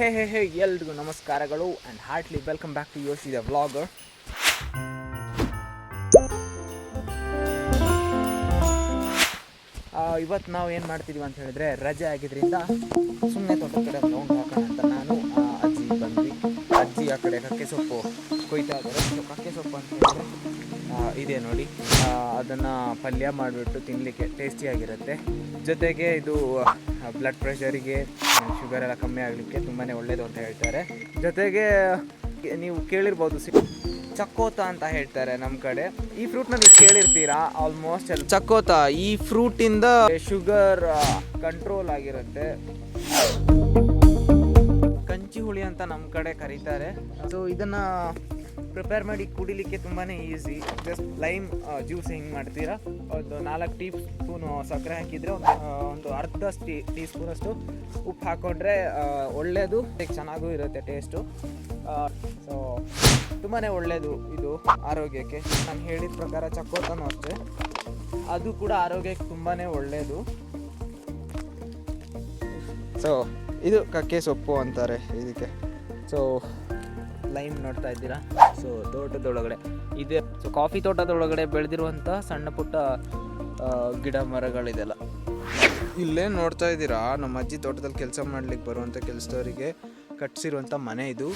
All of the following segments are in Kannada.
ಹೇ ಹೇ ಹೇ, ಎಲ್ರಿಗೂ ನಮಸ್ಕಾರಗಳು and heartly welcome back to Yoshi the vlogger ಇವತ್ತು ನಾವು ಏನು ಮಾಡ್ತಿದ್ದೀವಿ ಅಂತ ಹೇಳಿದ್ರೆ ರಜೆ ಆಗಿದ್ದರಿಂದ ಸುಮ್ಮನೆ ತೋಟ ಕಡೆ ರೌಂಡ್ ಹಾಕೋಣ ಅಂತ ನಾನು. ಅಜ್ಜಿ ಆ ಕಡೆ ಕಕ್ಕೆ ಸೊಪ್ಪು ಕೊಯ್ತಾ ಇದ್ದಾರೆ. ಸೊ ಕಕ್ಕೆ ಸೊಪ್ಪು ಅಂತ ಇದೆ ನೋಡಿ. ಅದನ್ನು ಪಲ್ಯ ಮಾಡಿಬಿಟ್ಟು ತಿನ್ನಲಿಕ್ಕೆ ಟೇಸ್ಟಿಯಾಗಿರುತ್ತೆ ಜೊತೆಗೆ ಇದು ಬ್ಲಡ್ ಪ್ರೆಷರಿಗೆ ಶುಗರ್ ಎಲ್ಲ ಕಮ್ಮಿ ಆಗಲಿಕ್ಕೆ ತುಂಬಾ ಒಳ್ಳೆಯದು ಅಂತ ಹೇಳ್ತಾರೆ. ಜೊತೆಗೆ ನೀವು ಕೇಳಿರ್ಬೋದು, ಸಿ, ಚಕ್ಕೋತ ಅಂತ ಹೇಳ್ತಾರೆ ನಮ್ಮ ಕಡೆ. ಈ ಫ್ರೂಟ್ನ ನೀವು ಕೇಳಿರ್ತೀರಾ? ಆಲ್ಮೋಸ್ಟ್ ಚಕ್ಕೋತ. ಈ ಫ್ರೂಟಿಂದ ಶುಗರ್ ಕಂಟ್ರೋಲ್ ಆಗಿರುತ್ತೆ. ಹುಳಿ ಅಂತ ನಮ್ಮ ಕಡೆ ಕರೀತಾರೆ. ಸೊ ಇದನ್ನ ಪ್ರಿಪೇರ್ ಮಾಡಿ ಕುಡಿಲಿಕ್ಕೆ ತುಂಬಾ ಈಸಿ ಜಸ್ಟ್ ಲೈಮ್ ಜ್ಯೂಸ್ ಹೆಂಗೆ ಮಾಡ್ತೀರಾ? ಒಂದು ನಾಲ್ಕು ಟೀ ಸ್ಪೂನು ಸಕ್ಕರೆ ಹಾಕಿದರೆ ಒಂದು ಒಂದು ಅರ್ಧ ಟೀ ಟೀ ಸ್ಪೂನಷ್ಟು ಉಪ್ಪು ಹಾಕ್ಕೊಂಡ್ರೆ ಒಳ್ಳೆಯದು ಚೆನ್ನಾಗೂ ಇರುತ್ತೆ ಟೇಸ್ಟು ಸೊ ತುಂಬಾ ಒಳ್ಳೆಯದು ಇದು ಆರೋಗ್ಯಕ್ಕೆ. ನಾನು ಹೇಳಿದ ಪ್ರಕಾರ ಚಕ್ಕೋತನೂ ಅಷ್ಟೇ. ಅದು ಕೂಡ ಆರೋಗ್ಯಕ್ಕೆ ತುಂಬಾ ಒಳ್ಳೆಯದು ಸೊ ಇದು ಕಕ್ಕೆ ಸೊಪ್ಪು ಅಂತಾರೆ ಇದಕ್ಕೆ. ಸೊ ಲೈಮ್ ನೋಡ್ತಾ ಇದ್ದೀರಾ? ಸೊ ತೋಟದೊಳಗಡೆ ಇದೆ. ಸೊ ಕಾಫಿ ತೋಟದೊಳಗಡೆ ಬೆಳೆದಿರುವಂಥ ಸಣ್ಣ ಪುಟ್ಟ ಗಿಡ ಮರಗಳಿದೆಲ್ಲ. ಇಲ್ಲೇ ನೋಡ್ತಾ ಇದ್ದೀರಾ? ನಮ್ಮ ಅಜ್ಜಿ ತೋಟದಲ್ಲಿ ಕೆಲಸ ಮಾಡ್ಲಿಕ್ಕೆ ಬರುವಂಥ ಕೆಲಸದವರಿಗೆ ಕಟ್ಸಿರುವಂಥ ಮನೆ ಇದು.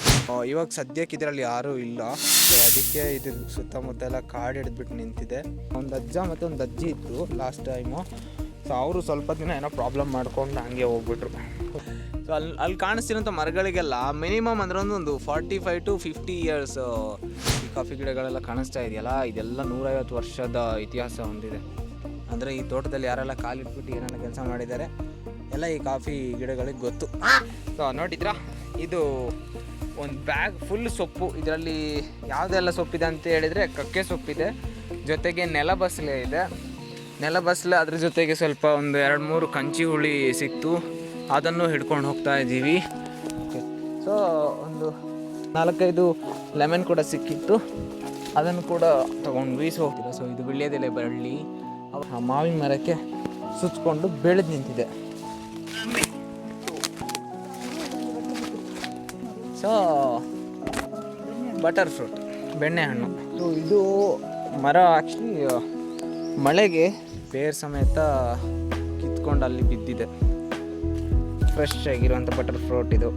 ಇವಾಗ ಸದ್ಯಕ್ಕೆ ಇದರಲ್ಲಿ ಯಾರೂ ಇಲ್ಲ. ಸೊ ಅದಕ್ಕೆ ಇದ್ರ ಸುತ್ತಮುತ್ತ ಎಲ್ಲ ಕಾಡು ಹಿಡಿದ್ಬಿಟ್ಟು ನಿಂತಿದೆ. ಒಂದು ಅಜ್ಜ ಮತ್ತು ಒಂದು ಅಜ್ಜಿ ಇತ್ತು ಲಾಸ್ಟ್ ಟೈಮು ಸೊ ಅವರು ಸ್ವಲ್ಪ ದಿನ ಏನೋ ಪ್ರಾಬ್ಲಮ್ ಮಾಡ್ಕೊಂಡು ಹಂಗೆ ಹೋಗ್ಬಿಟ್ರು. ಸೊ ಅಲ್ಲಿ ಅಲ್ಲಿ ಕಾಣಿಸ್ತಿರೋಂಥ ಮರಗಳಿಗೆಲ್ಲ ಮಿನಿಮಮ್ ಅಂದ್ರೆ ಒಂದು forty five to fifty years ಈ ಕಾಫಿ ಗಿಡಗಳೆಲ್ಲ ಕಾಣಿಸ್ತಾ ಇದೆಯಲ್ಲ? ಇದೆಲ್ಲ ನೂರೈವತ್ತು ವರ್ಷದ ಇತಿಹಾಸ ಹೊಂದಿದೆ. ಅಂದರೆ ಈ ತೋಟದಲ್ಲಿ ಯಾರೆಲ್ಲ ಕಾಲಿಟ್ಬಿಟ್ಟು ಏನೆಲ್ಲ ಕೆಲಸ ಮಾಡಿದ್ದಾರೆ, ಎಲ್ಲ ಈ ಕಾಫಿ ಗಿಡಗಳಿಗೆ ಗೊತ್ತು. ಸೊ ನೋಡಿದ್ರಾ? ಇದು ಒಂದು ಬ್ಯಾಗ್ ಫುಲ್ ಸೊಪ್ಪು. ಇದರಲ್ಲಿ ಯಾವುದೆಲ್ಲ ಸೊಪ್ಪಿದೆ ಅಂತ ಹೇಳಿದರೆ ಕಕ್ಕೆ ಸೊಪ್ಪಿದೆ, ಜೊತೆಗೆ ನೆಲಬಸಲೆ ಇದೆ. ನೆಲಬಸಲೆ ಅದ್ರ ಜೊತೆಗೆ ಸ್ವಲ್ಪ ಒಂದು ಎರಡು ಮೂರು ಕಂಚಿ ಹುಳಿ ಸಿಕ್ತು. ಅದನ್ನು ಹಿಡ್ಕೊಂಡು ಹೋಗ್ತಾ ಇದ್ದೀವಿ. ಸೊ ಒಂದು ನಾಲ್ಕೈದು ಲೆಮನ್ ಕೂಡ ಸಿಕ್ಕಿತ್ತು. ಅದನ್ನು ಕೂಡ ತಗೊಂಡ್ವಿ. ಸೊ ಹೋಗ್ತಿಲ್ಲ ಸೊ ಇದು ಬೆಳೆಯೋದಿಲ್ಲ ಬಳ್ಳಿ. ಆ ಮಾವಿನ ಮರಕ್ಕೆ ಸುತ್ತಕೊಂಡು ಬೆಳೆದು ನಿಂತಿದೆ. ಸೊ ಬಟರ್ ಫ್ರೂಟ್ ಬೆಣ್ಣೆ ಹಣ್ಣು. ಸೊ ಇದು ಮರ ಆ್ಯಕ್ಚುಲಿ ಮಳೆಗೆ ಬೇರ್ ಸಮೇತ ಕಿತ್ಕೊಂಡು ಅಲ್ಲಿ ಬಿದ್ದಿದೆ. ಫ್ರೆಶ್ ಆಗಿರುವಂಥ ಬಟರ್ ಫ್ರೂಟ್ ಇದು.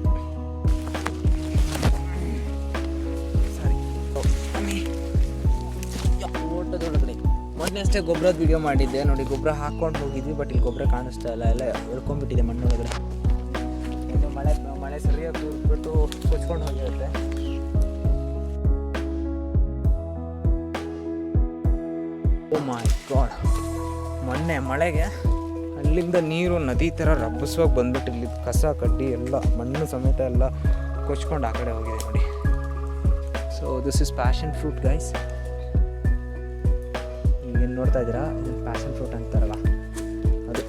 ಮೊನ್ನೆ ಅಷ್ಟೇ ಗೊಬ್ಬರದ ವಿಡಿಯೋ ಮಾಡಿದ್ದೆ. ನೋಡಿ, ಗೊಬ್ಬರ ಹಾಕ್ಕೊಂಡು ಹೋಗಿದ್ವಿ ಬಟ್ ಇಲ್ಲಿ ಗೊಬ್ಬರ ಕಾಣಿಸ್ತಾ ಇಲ್ಲ. ಎಲ್ಲ ಎಳ್ಕೊಂಡ್ಬಿಟ್ಟಿದೆ ಮಣ್ಣು ಇನ್ನು ಮಳೆ ಮಳೆ ಸರಿಯಾಗಿ ಬಿಟ್ಟು ಕೊಚ್ಕೊಂಡು ಹೋಗಿರುತ್ತೆ. ಓ ಮೈ ಗಾಡ್ ಮೊನ್ನೆ ಮಳೆಗೆ ಅಲ್ಲಿಂದ ನೀರು ನದಿ ಥರ ರಬ್ಬಿಸುವಾಗ ಬಂದ್ಬಿಟ್ಟು ಇಲ್ಲಿ ಕಸ, ಕಡ್ಡಿ ಎಲ್ಲ, ಮಣ್ಣು ಸಮೇತ ಎಲ್ಲ ಕೊಚ್ಕೊಂಡು ಆ ಕಡೆ ಹೋಗಿದೆ ನೋಡಿ. So this is passion fruit guys ಏನು ನೋಡ್ತಾ ಇದ್ದೀರಾ? ಇದು ಪ್ಯಾಷನ್ ಫ್ರೂಟ್ ಅಂತಾರಲ್ಲ. ಅದು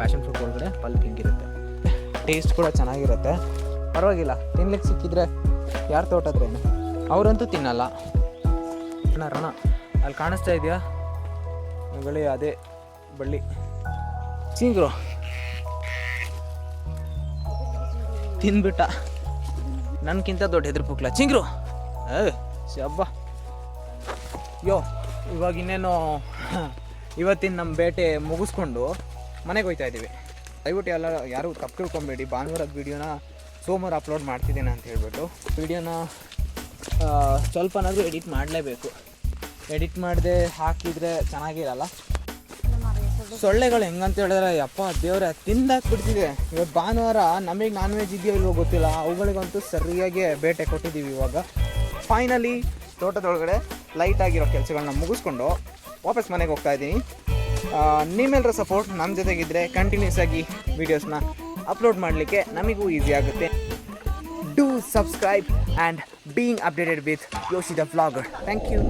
ಪ್ಯಾಷನ್ ಫ್ರೂಟ್ ಒಳಗಡೆ ಪಲ್ಪ್ ಹಿಂಗಿರುತ್ತೆ ಟೇಸ್ಟ್ ಕೂಡ ಚೆನ್ನಾಗಿರುತ್ತೆ. ಪರವಾಗಿಲ್ಲ, ತಿನ್ಲಿಕ್ಕೆ ಸಿಕ್ಕಿದ್ರೆ ಯಾರು ತೋಟದ್ರೇನು? ಅವರಂತೂ ತಿನ್ನಲ್ಲ. ರಣ, ಅಲ್ಲಿ ಕಾಣಿಸ್ತಾ ಇದೆಯಾ? ಬಳ್ಳಿ ಅದೇ ಬಳ್ಳಿ. ಚಿಂಗ್ರು ತಿನ್ಬಿಟ್ಟ ನನ್ಗಿಂತ ದೊಡ್ಡ ಹೆದ್ರ ಪುಕ್ಲ. ಚಿಂಗ್ರು. ಏ ಯೋ, ಇವಾಗ ಇನ್ನೇನು ಇವತ್ತಿನ ನಮ್ಮ ಬೇಟೆ ಮುಗಿಸ್ಕೊಂಡು ಮನೆಗೆ ಹೋಗ್ತಾ ಇದ್ದೀವಿ ದಯವಿಟ್ಟು ಎಲ್ಲ ಯಾರು ತಪ್ಪು ತಿಳ್ಕೊಬೇಡಿ. ಭಾನುವಾರದ ವೀಡಿಯೋನ ಸೋಮವಾರ ಅಪ್ಲೋಡ್ ಮಾಡ್ತಿದ್ದೇನೆ ಅಂತ ಹೇಳ್ಬಿಟ್ಟು. ವೀಡಿಯೋನ ಸ್ವಲ್ಪನಾದರೂ ಎಡಿಟ್ ಮಾಡಲೇಬೇಕು. ಎಡಿಟ್ ಮಾಡದೆ ಹಾಕಿದರೆ ಚೆನ್ನಾಗಿರಲ್ಲ. ಸೊಳ್ಳೆಗಳು ಹೆಂಗಂತ ಹೇಳಿದ್ರೆ, ಯಪ್ಪ ದೇವ್ರೆ, ತಿಂದಾಕ್ಬಿಡ್ತಿದೆ. ಇವತ್ತು ಭಾನುವಾರ ನಮಗೆ ನಾನ್ ವೆಜ್ ಇದೆಯೋ ಇಲ್ವೋ ಗೊತ್ತಿಲ್ಲ, ಅವುಗಳಿಗಂತೂ ಸರಿಯಾಗಿ ಬೇಟೆ ಕೊಟ್ಟಿದ್ದೀವಿ ಇವಾಗ. ಫೈನಲಿ ತೋಟದೊಳಗಡೆ ಲೈಟ್ ಆಗಿರೋ ಕೆಲಸಗಳನ್ನ ಮುಗಿಸ್ಕೊಂಡು ವಾಪಸ್ ಮನೆಗೆ ಹೋಗ್ತಾ ಇದ್ದೀನಿ. ನಿಮ್ಮೆಲ್ಲರ ಸಪೋರ್ಟ್ ನಮ್ಮ ಜೊತೆಗಿದ್ರೆ ಕಂಟಿನ್ಯೂಸ್ ಆಗಿ ವೀಡಿಯೋಸ್ನ ಅಪ್ಲೋಡ್ ಮಾಡಲಿಕ್ಕೆ ನಮಗೂ ಈಸಿ ಆಗುತ್ತೆ. Do subscribe and being updated with Yoshi the vlogger thank you